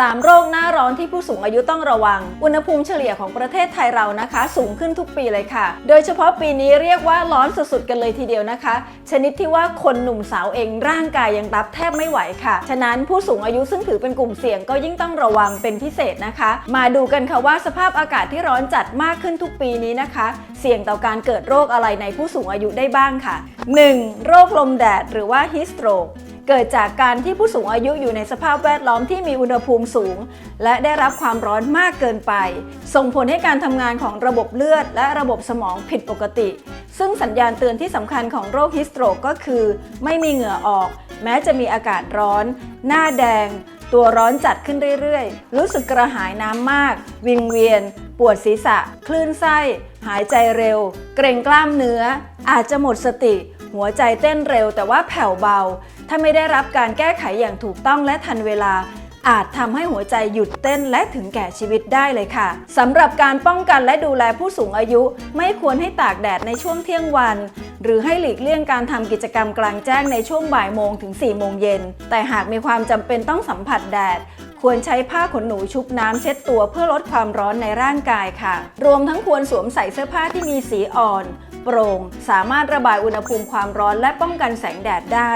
3 โรคหน้าร้อนที่ผู้สูงอายุต้องระวัง อุณหภูมิเฉลี่ยของประเทศไทยเรานะคะ สูงขึ้นทุกปีเลยค่ะ โดยเฉพาะปีนี้เรียกว่าร้อนสุดๆ กันเลยทีเดียวนะคะ ชนิดที่ว่าคนหนุ่มสาวเองร่างกายยังรับแทบไม่ไหวค่ะ ฉะนั้นผู้สูงอายุซึ่งถือเป็นกลุ่มเสี่ยงก็ยิ่งต้องระวังเป็นพิเศษนะคะ มาดูกันค่ะว่าสภาพอากาศที่ร้อนจัดมากขึ้นทุกปีนี้นะคะ เสี่ยงต่อการเกิดโรคอะไรในผู้สูงอายุได้บ้างค่ะ 1. โรคลมแดดหรือว่า heat stroke เกิดจากการที่ผู้สูงอายุอยู่ในสภาพแวดล้อมที่มีอุณหภูมิสูง และได้รับความร้อนมากเกินไป ส่งผลให้การทำงานของระบบเลือด และระบบสมองผิดปกติ ซึ่งสัญญาณเตือนที่สำคัญของโรคฮิสโตรกก็คือ ไม่มีเหงื่อออก แม้จะมีอากาศร้อน หน้าแดง ตัวร้อนจัดขึ้นเรื่อยๆ รู้สึกกระหายน้ำมาก วิงเวียน ปวดศีรษะ คลื่นไส้ หายใจเร็ว เกร็งกล้ามเนื้อ อาจจะหมดสติ หัวใจเต้นเร็วแต่ว่าแผ่วเบา ถ้าไม่ได้รับการแก้ไขอย่างถูกต้องและทันเวลา อาจทำให้หัวใจหยุดเต้นและถึงแก่ชีวิตได้เลยค่ะสำหรับการป้องกันและดูแลผู้สูงอายุ ไม่ควรให้ตากแดดในช่วงเที่ยงวัน หรือให้หลีกเลี่ยงการทำกิจกรรมกลางแจ้งในช่วงบ่ายโมงถึง4โมงเย็นแต่หากมีความจำเป็นต้องสัมผัสแดด ควรใช้ผ้าขนหนูชุบน้ำเช็ดตัวเพื่อลดความร้อนในร่างกายค่ะ รวมทั้งควรสวมใส่เสื้อผ้าที่มีสีอ่อน โปร่ง สามารถระบายอุณหภูมิความร้อนและป้องกันแสงแดดได้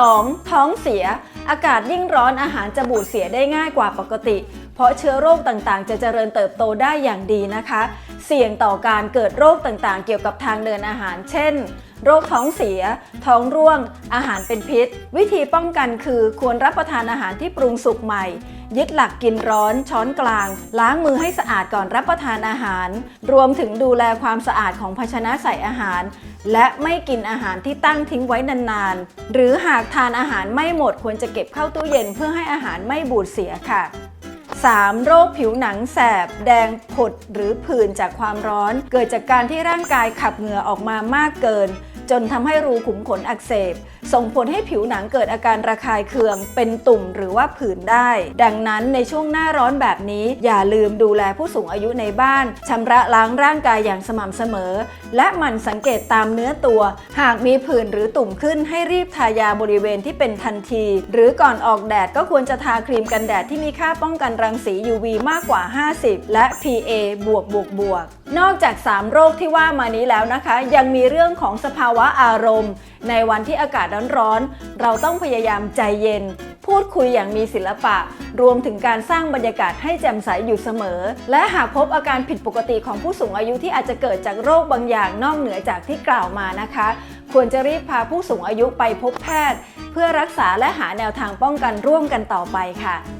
2. ท้องเสีย อากาศยิ่งร้อนอาหารจะบูดเสียได้ง่ายกว่าปกติ เพราะเชื้อโรคต่างๆ จะเจริญเติบโตได้อย่างดีนะคะ เสี่ยงต่อการเกิดโรคต่างๆ เกี่ยวกับทางเดินอาหาร เช่นโรคท้องเสีย ท้องร่วง อาหารเป็นพิษ วิธีป้องกันคือควรรับประทานอาหารที่ปรุงสุกใหม่ ยึดหลักกินร้อนช้อนกลาง ล้างมือให้สะอาดก่อนรับประทานอาหาร รวมถึงดูแลความสะอาดของภาชนะใส่อาหาร และไม่กินอาหารที่ตั้งทิ้งไว้นานๆ หรือหากทานอาหารไม่หมดควรจะเก็บเข้าตู้เย็นเพื่อให้อาหารไม่บูดเสียค่ะ 3. โรคผิวหนังแสบ แดงผดหรือผื่นจากความร้อน เกิดจากการที่ร่างกายขับเหงื่อออกมามากเกิน จนทำให้รูขุมขนอักเสบ ส่งผลให้ผิวหนังเกิดอาการระคายเคือง เป็นตุ่มหรือว่าผื่นได้ ดังนั้นในช่วงหน้าร้อนแบบนี้ อย่าลืมดูแลผู้สูงอายุในบ้านชำระล้างร่างกายอย่างสม่ำเสมอ และหมั่นสังเกตตามเนื้อตัว หากมีผื่นหรือตุ่มขึ้นให้รีบทายาบริเวณที่เป็นทันที หรือก่อนออกแดดก็ควรจะทาครีมกันแดดที่มีค่าป้องกันรังสี UV มากกว่า 50 และ PA บวกบวกบวกนอกจาก 3 โรคที่ว่ามานี้แล้วนะคะ ยังมีเรื่องของสภาวะอารมณ์ ในวันที่อากาศร้อนๆ เราต้องพยายามใจเย็น พูดคุยอย่างมีศิลปะ รวมถึงการสร้างบรรยากาศให้แจ่มใสอยู่เสมอ และหากพบอาการผิดปกติของผู้สูงอายุที่อาจจะเกิดจากโรคบางอย่างนอกเหนือจากที่กล่าวมานะคะ ควรจะรีบพาผู้สูงอายุไปพบแพทย์ เพื่อรักษาและหาแนวทางป้องกันร่วมกันต่อไปค่ะ